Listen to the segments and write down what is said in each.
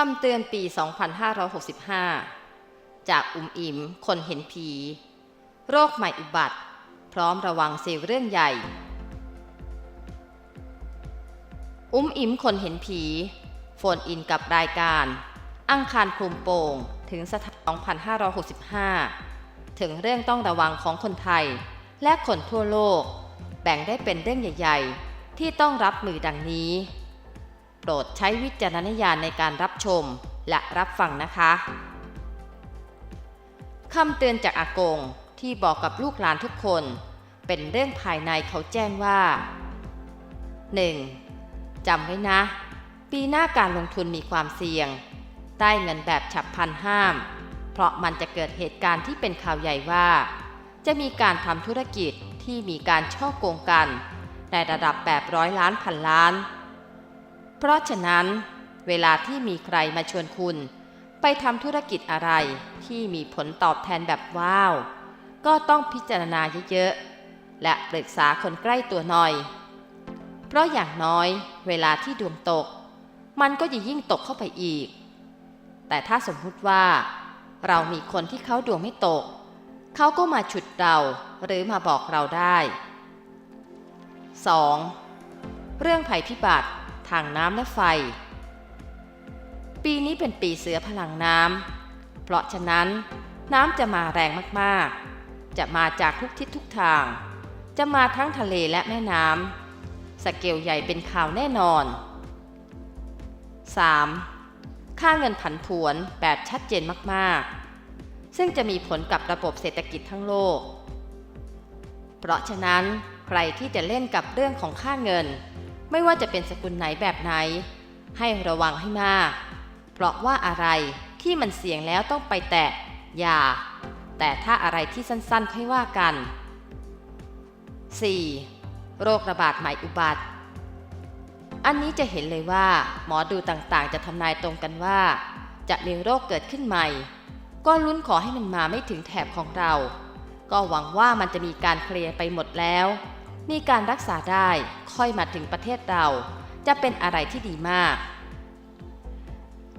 คำเตือนปี 2565 จากอุมอิมคนเห็นผี โรคใหม่อุบัติ พร้อมระวังเซลล์เรื่องใหญ่ อุมอิมคนเห็นผี โฟนอินกับรายการ อังคารคลุมโปงถึงสถาน2565 ถึงเรื่องต้องระวังของคนไทย และคนทั่วโลก แบ่งได้เป็นเรื่องใหญ่ ๆ ที่ต้องรับมือดังนี้ โปรดใช้วิจารณญาณในการรับชมและรับฟังนะคะคำเตือนจากอากงที่บอกกับลูกหลานทุกคน เป็นเรื่องภายในเขาแจ้งว่า 1. จำไว้นะ ปีหน้าการลงทุนมีความเสี่ยง ได้เงินแบบฉับพลันห้าม เพราะมันจะเกิดเหตุการณ์ที่เป็นข่าวใหญ่ว่า จะมีการทำธุรกิจที่มีการช่อโกงกันในระดับแบบร้อยล้านพันล้าน เพราะฉะนั้น เวลาที่มีใครมาชวนคุณ ไปทำธุรกิจอะไรที่มีผลตอบแทนแบบว้าว ก็ต้องพิจารณาเยอะๆ และปรึกษาคนใกล้ตัวหน่อย เพราะอย่างน้อยเวลาที่ดวงตก มันก็จะยิ่งตกเข้าไปอีก แต่ถ้าสมมุติว่า เรามีคนที่เขาดวงไม่ตก เขาก็มาฉุดเราหรือมาบอกเราได้ 2. เรื่องภัยพิบัติ ทางน้ำและไฟ ปีนี้เป็นปีเสือพลังน้ำ เพราะฉะนั้นน้ำจะมาแรงมากๆ จะมาจากทุกทิศทุกทาง จะมาทั้งทะเลและแม่น้ำ สเกลใหญ่เป็นข่าวแน่นอน 3. ค่าเงินผันผวนแบบชัดเจนมากๆ ซึ่งจะมีผลกับระบบเศรษฐกิจทั้งโลก เพราะฉะนั้นใครที่จะเล่นกับเรื่องของค่าเงิน ไม่ว่าจะเป็นสกุลไหนแบบไหน ให้ระวังให้มาก เพราะว่าอะไรที่มันเสี่ยงแล้วต้องไปแตะ อย่า แต่ถ้าอะไรที่สั้นๆ ค่อยว่ากัน 4. โรคระบาดใหม่อุบัติ อันนี้จะเห็นเลยว่า หมอดูต่างๆ จะทำนายตรงกันว่า จะมีโรคเกิดขึ้นใหม่ ก็ลุ้นขอให้มันมาไม่ถึงแถบของเรา ก็หวังว่ามันจะมีการเคลียร์ไปหมดแล้ว มีการรักษาได้ค่อยมาถึงประเทศเราจะเป็นอะไรที่ดีมาก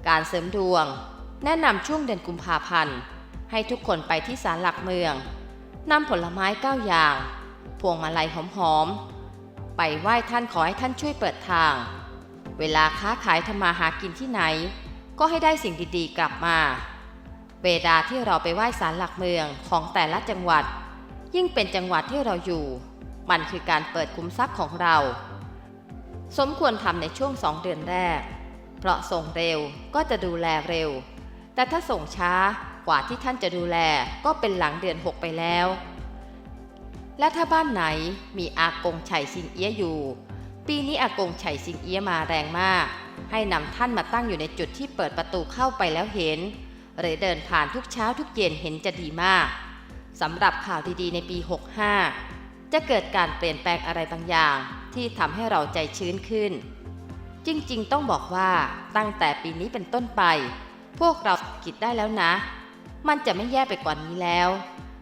การเสริมดวง แนะนำช่วงเดือนกุมภาพันธ์ ให้ทุกคนไปที่ศาลหลักเมืองนำผลไม้เก้าอย่าง พวงมาลัยหอมๆ ไปไหว้ท่านขอให้ท่านช่วยเปิดทาง เวลาค้าขายทำมาหากินที่ไหน ก็ให้ได้สิ่งดีๆ กลับมา เวลาที่เราไปไหว้ศาลหลักเมืองของแต่ละจังหวัด ยิ่งเป็นจังหวัดที่เราอยู่ มันคือการเปิดคุ้มทรัพย์ของเรา สมควรทำในช่วงสองเดือนแรก เพราะส่งเร็วก็จะดูแลเร็ว แต่ถ้าส่งช้ากว่าที่ท่านจะดูแลก็เป็นหลังเดือน 6 ไปแล้ว และถ้าบ้านไหนมีอากงไฉซิงเอี้ยอยู่ ปีนี้อากงไฉซิงเอี้ยมาแรงมาก ให้นำท่านมาตั้งอยู่ในจุดที่เปิดประตูเข้าไปแล้วเห็น หรือเดินผ่านทุกเช้าทุกเย็นเห็นจะดีมากสำหรับข่าวดีๆในปี 65 จะเกิดการเปลี่ยนแปลงอะไรบางอย่าง ที่ทำให้เราใจชื้นขึ้น จริงๆ ต้องบอกว่าตั้งแต่ปีนี้เป็นต้นไป พวกเราคิดได้แล้วนะ มันจะไม่แย่ไปกว่านี้แล้ว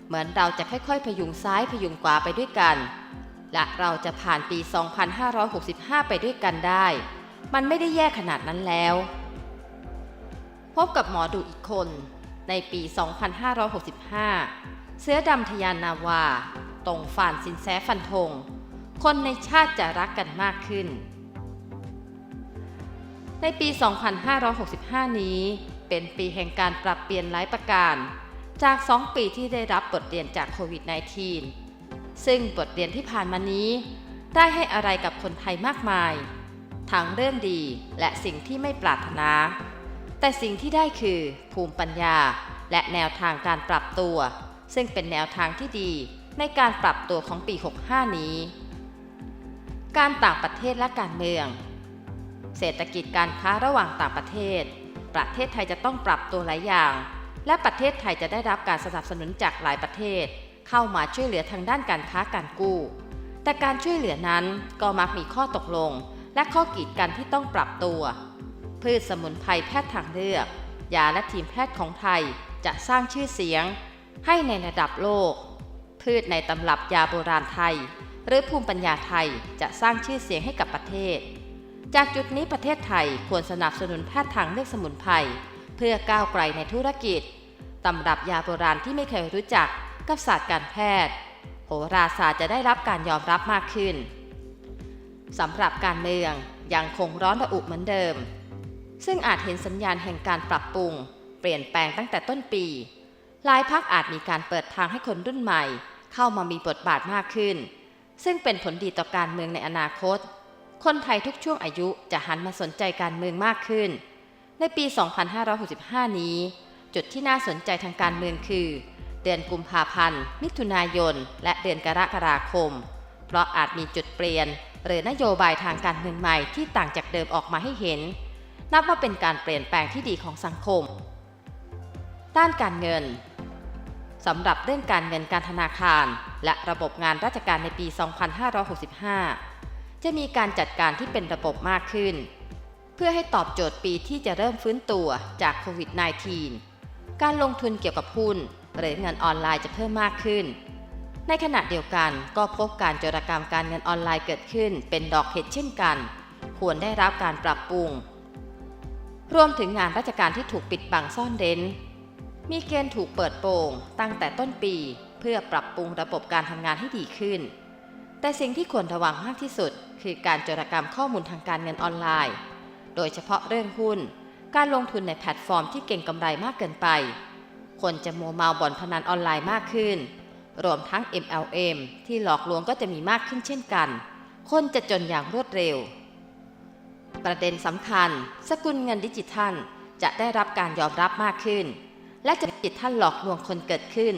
เหมือนเราจะค่อยๆ พยุงซ้ายพยุงขวาไปด้วยกัน และเราจะผ่านปี 2565 ไปด้วยกันได้ มันไม่ได้แย่ขนาดนั้นแล้ว พบกับหมอดูอีกคนในปี 2565 เสื้อดำทยานนาวา ตรงฝานสินแสฟันธง คนในชาติจะรักกันมากขึ้น ในปี 2565 นี้ เป็นปีแห่งการปรับเปลี่ยนหลายประการ จาก 2 ปีที่ได้รับบทเรียนจากโควิด -19 ซึ่งบทเรียนที่ผ่านมานี้ ได้ให้อะไรกับคนไทยมากมาย ทั้งเรื่องดีและสิ่งที่ไม่ปรารถนา แต่สิ่งที่ได้คือภูมิปัญญาและแนวทางการปรับตัว ซึ่งเป็นแนวทางที่ดี ในการปรับตัวของปี 65 นี้ การต่างประเทศและการเมือง เศรษฐกิจการค้าระหว่างต่างประเทศ ประเทศไทยจะต้องปรับตัวหลายอย่าง และประเทศไทยจะได้รับการสนับสนุนจากหลายประเทศ เข้ามาช่วยเหลือทางด้านการค้าการกู้ แต่การช่วยเหลือนั้นก็มักมีข้อตกลง และข้อกีดกันที่ต้องปรับตัว พืชสมุนไพรแพทย์ทางเลือก ยาและทีมแพทย์ของไทยจะสร้างชื่อเสียง ให้ในระดับโลก พืชในตำรับยาโบราณไทย หรือภูมิปัญญาไทยจะสร้างชื่อเสียงให้กับประเทศ จากจุดนี้ประเทศไทยควรสนับสนุนแพทย์ทางเลือกสมุนไพรเพื่อก้าวไกลในธุรกิจ ตำรับยาโบราณที่ไม่เคยรู้จักกับศาสตร์การแพทย์ โหราศาสตร์จะได้รับการยอมรับมากขึ้นสำหรับการเมืองยังคงร้อนระอุเหมือนเดิม ซึ่งอาจเห็นสัญญาณแห่งการปรับปรุง เปลี่ยนแปลงตั้งแต่ต้นปีหลายพักอาจมีการเปิดทางให้คนรุ่นใหม่ เข้ามามีบทบาทมากขึ้น ซึ่งเป็นผลดีต่อการเมืองในอนาคต คนไทยทุกช่วงอายุจะหันมาสนใจการเมืองมากขึ้น ในปี 2565 นี้ จุดที่น่าสนใจทางการเมืองคือ เดือนกุมภาพันธ์ มิถุนายน และเดือนกรกฎาคม เพราะอาจมีจุดเปลี่ยน หรือนโยบายทางการเมืองใหม่ที่ต่างจากเดิมออกมาให้เห็น นับว่าเป็นการเปลี่ยนแปลงที่ดีของสังคม ด้านการเงิน สำหรับเรื่องการเงินการธนาคาร และระบบงานราชการในปี 2565 จะมีการจัดการที่เป็นระบบมากขึ้น เพื่อให้ตอบโจทย์ปีที่จะเริ่มฟื้นตัวจากโควิด -19 การลงทุนเกี่ยวกับหุ้นหรือเงินออนไลน์จะเพิ่มมากขึ้น ในขณะเดียวกันก็พบการโจรกรรมการเงินออนไลน์เกิดขึ้น เป็นดอกเห็ดเช่นกัน ควรได้รับการปรับปรุง รวมถึงงานราชการที่ถูกปิดบังซ่อนเร้น มีเกณฑ์ถูกเปิดโปงตั้งแต่ต้นปี เพื่อปรับปรุงระบบการทำงานให้ดีขึ้น แต่สิ่งที่ควรระวังมากที่สุด คือการโจรกรรมข้อมูลทางการเงินออนไลน์ โดยเฉพาะเรื่องหุ้น การลงทุนในแพลตฟอร์มที่เก่งกำไรมากเกินไป คนจะมัวเมาบ่อนพนันออนไลน์มากขึ้น รวมทั้ง MLM ที่หลอกลวงก็จะมีมากขึ้นเช่นกัน คนจะจนอย่างรวดเร็ว ประเด็นสำคัญ สกุลเงินดิจิทัลจะได้รับการยอมรับมากขึ้น และจะดิจิทัลหลอกลวงคนเกิดขึ้น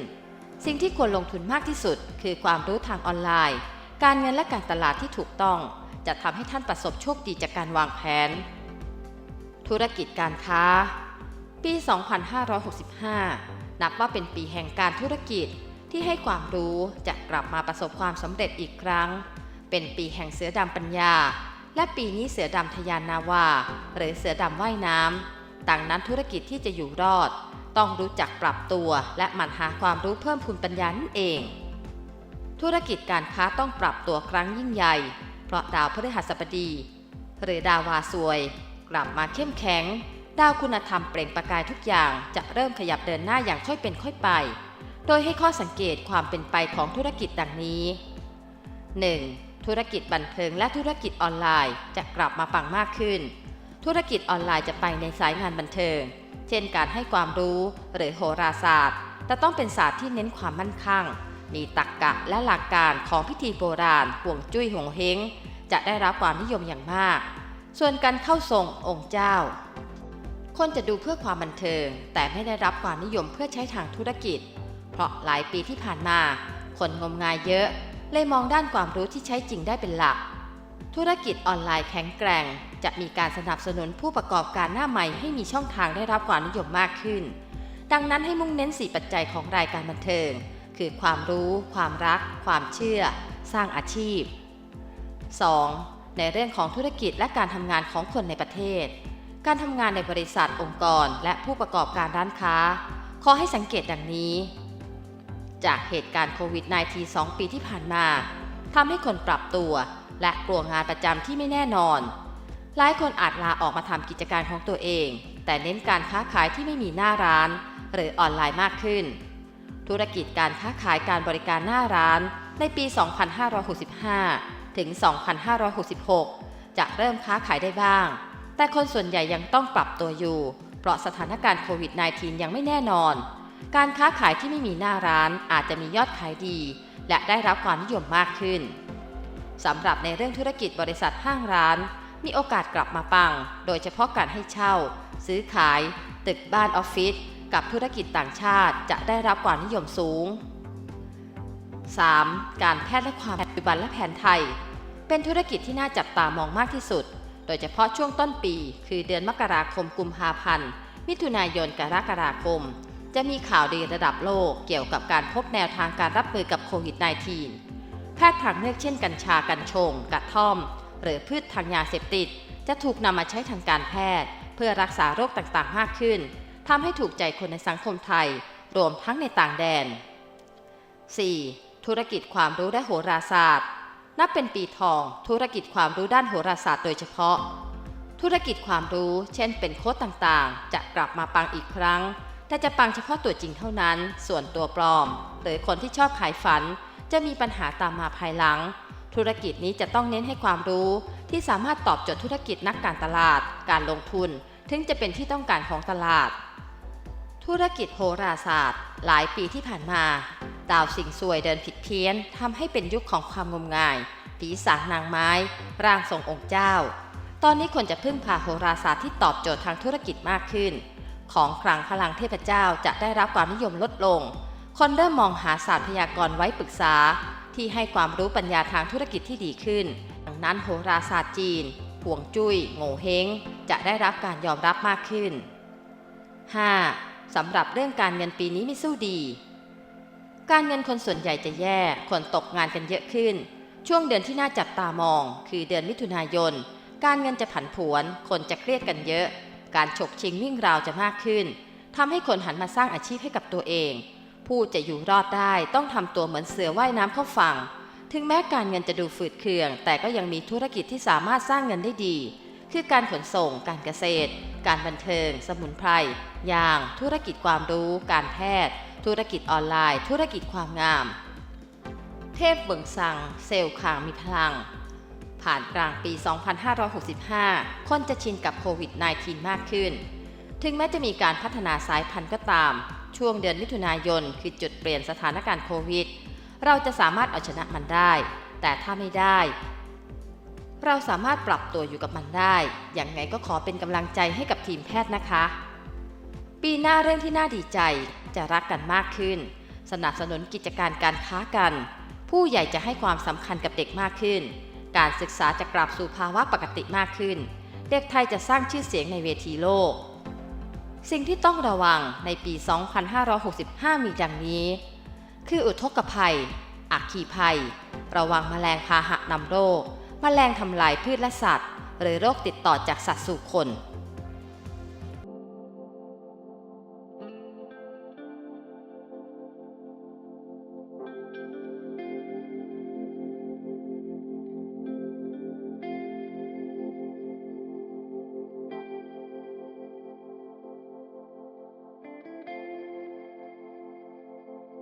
สิ่งที่ควรลงทุนมากที่สุด คือความรู้ทางออนไลน์ การเงินและการตลาดที่ถูกต้อง จะทำให้ท่านประสบโชคดีจากการวางแผน ธุรกิจการค้า ปี 2565 นับว่าเป็นปีแห่งการธุรกิจที่ให้ความรู้จะกลับมาประสบความสำเร็จอีกครั้ง เป็นปีแห่งเสือดำปัญญา และปีนี้เสือดำทยานนาวา หรือเสือดำว่ายน้ำดังนั้นธุรกิจที่จะอยู่รอด ต้องรู้จักปรับตัว และหมั่นหาความรู้เพิ่มพูนปัญญานั่นเอง ธุรกิจการค้าต้องปรับตัวครั้งยิ่งใหญ่ เพราะดาวพฤหัสบดีหรือดาววาสวย กลับมาเข้มแข็ง ดาวคุณธรรมเปล่งประกายทุกอย่างจะเริ่มขยับเดินหน้าอย่างค่อยเป็นค่อยไป โดยให้ข้อสังเกตความเป็นไปของธุรกิจดังนี้ 1. ธุรกิจบันเทิงและธุรกิจออนไลน์จะกลับมาปังมากขึ้น ธุรกิจออนไลน์จะไปในสายงานบันเทิง เช่นการให้ความรู้หรือโหราศาสตร์ แต่ต้องเป็นศาสตร์ที่เน้นความมั่นคงมีตรรกกะและหลักการของพิธีโบราณห่วงจุ้ยห่วงเฮงจะได้รับความนิยมอย่างมาก ส่วนการเข้าทรงองค์เจ้า คนจะดูเพื่อความบันเทิง แต่ไม่ได้รับความนิยมเพื่อใช้ทางธุรกิจ เพราะหลายปีที่ผ่านมา คนงมงายเยอะ เลยมองด้านความรู้ที่ใช้จริงได้เป็นหลัก ธุรกิจออนไลน์แข็งแกร่ง จะมีการสนับสนุนผู้ประกอบการหน้าใหม่ให้มีช่องทางได้รับความนิยมมากขึ้น ดังนั้นให้มุ่งเน้น 4 ปัจจัยของรายการบันเทิง คือความรู้ ความรัก ความเชื่อ สร้างอาชีพ 2. ในเรื่องของธุรกิจและการทำงานของคนในประเทศ การทำงานในบริษัทองค์กร และผู้ประกอบการร้านค้า ขอให้สังเกตดังนี้ จากเหตุการณ์โควิด -19 2 ปีที่ผ่านมาทำให้คนปรับตัว และกลัวงานประจำที่ไม่แน่นอน หลายคนอาจลาออกมาทำกิจการของตัวเอง แต่เน้นการค้าขายที่ไม่มีหน้าร้าน หรือออนไลน์มากขึ้น ธุรกิจการค้าขายการบริการหน้าร้าน ในปี 2565 ถึง 2566 จะเริ่มค้าขายได้บ้าง แต่คนส่วนใหญ่ยังต้องปรับตัวอยู่ เพราะสถานการณ์โควิด -19 ยังไม่แน่นอน การค้าขายที่ไม่มีหน้าร้านอาจจะมียอดขายดี และได้รับความนิยมมากขึ้นสำหรับในเรื่องธุรกิจบริษัทห้างร้าน มีโอกาสกลับมาปัง โดยเฉพาะการให้เช่า ซื้อขาย ตึกบ้านออฟฟิศกับธุรกิจต่างชาติจะได้รับความนิยมสูง 3. การแพทย์และความปัจจุบันและแผนไทย เป็นธุรกิจที่น่าจับตามองมากที่สุด โดยเฉพาะช่วงต้นปี คือเดือนมกราคมกุมภาพันธ์ มิถุนายนกรกฎาคม จะมีข่าวดีระดับโลกเกี่ยวกับการพบแนวทางการรับมือกับโควิด -19 แพทย์ทางเลือกเช่นกัญชากัญชงกระท่อม หรือพืชทางยาเสพติด จะถูกนำมาใช้ทางการแพทย์ เพื่อรักษาโรคต่างๆ มากขึ้นทำให้ถูกใจคนในสังคมไทย รวมทั้งในต่างแดน 4. ธุรกิจความรู้และโหราศาสตร์ นับเป็นปีทอง ธุรกิจความรู้ด้านโหราศาสตร์โดยเฉพาะ ธุรกิจความรู้ เช่น เป็นโค้ดต่างๆ จะกลับมาปังอีกครั้ง แต่จะปังเฉพาะตัวจริงเท่านั้น ส่วนตัวปลอม หรือคนที่ชอบขายฝัน จะมีปัญหาตามมาภายหลัง ธุรกิจนี้จะต้องเน้นให้ความรู้ ที่สามารถตอบโจทย์ธุรกิจนักการตลาด การลงทุน ถึงจะเป็นที่ต้องการของตลาด ธุรกิจโหราศาสตร์ หลายปีที่ผ่านมาดาวสิงสวยเดินผิดเพี้ยนทำให้เป็นยุคของความงมงายผีสางนางไม้ ร่างทรงองค์เจ้า ตอนนี้ควรจะพึ่งพาโหราศาสตร์ที่ตอบโจทย์ทางธุรกิจมากขึ้น ของคลังพลังเทพเจ้าจะได้รับความนิยมลดลง คนเริ่มมองหาศาสตร์พยากรณ์ไว้ปรึกษา ที่ให้ความรู้ปัญญาทางธุรกิจที่ดีขึ้น ดังนั้นโหราศาสตร์จีนห่วงจุย้ยโง่เฮงจะได้รับการยอมรับมากขึ้น 5. สำหรับเรื่องการเงินปีนี้ไม่สู้ดี การเงินคนส่วนใหญ่จะแย่ คนตกงานกันเยอะขึ้น ช่วงเดือนที่น่าจับตามอง คือเดือนมิถุนายน การเงินจะผันผวน คนจะเครียดกันเยอะ การฉกชิงวิ่งราวจะมากขึ้นทำให้คนหันมาสร้างอาชีพให้กับตัวเอง ผู้จะอยู่รอดได้ต้องทำตัวเหมือนเสือว่ายน้ำเข้าฝั่ง ถึงแม้การเงินจะดูฝืดเคือง แต่ก็ยังมีธุรกิจที่สามารถสร้างเงินได้ดี คือการขนส่ง การเกษตร การบันเทิง สมุนไพร ยาง ธุรกิจความรู้ การแพทย์ ธุรกิจออนไลน์ ธุรกิจความงาม เทพเบิงซัง เซลล์ขางมีพลัง ผ่านกลางปี 2565 คนจะชินกับโควิด -19 มากขึ้น ถึงแม้จะมีการพัฒนาสายพันธุ์ก็ตาม ช่วงเดือนมิถุนายนคือจุดเปลี่ยนสถานการณ์โควิด เราจะสามารถเอาชนะมันได้ แต่ถ้าไม่ได้ เราสามารถปรับตัวอยู่กับมันได้ อย่างไงก็ขอเป็นกำลังใจให้กับทีมแพทย์นะคะ ปีหน้าเรื่องที่น่าดีใจจะรักกันมากขึ้น สนับสนุนกิจการการค้ากัน ผู้ใหญ่จะให้ความสำคัญกับเด็กมากขึ้น การศึกษาจะกลับสู่ภาวะปกติมากขึ้น เด็กไทยจะสร้างชื่อเสียงในเวทีโลก สิ่งที่ต้องระวังในปี 2565 มีดังนี้ คืออุทกภัย อักขีภัย ระวังแมลงพาหะนำโรค แมลงทำลายพืชและสัตว์ หรือโรคติดต่อจากสัตว์สู่คน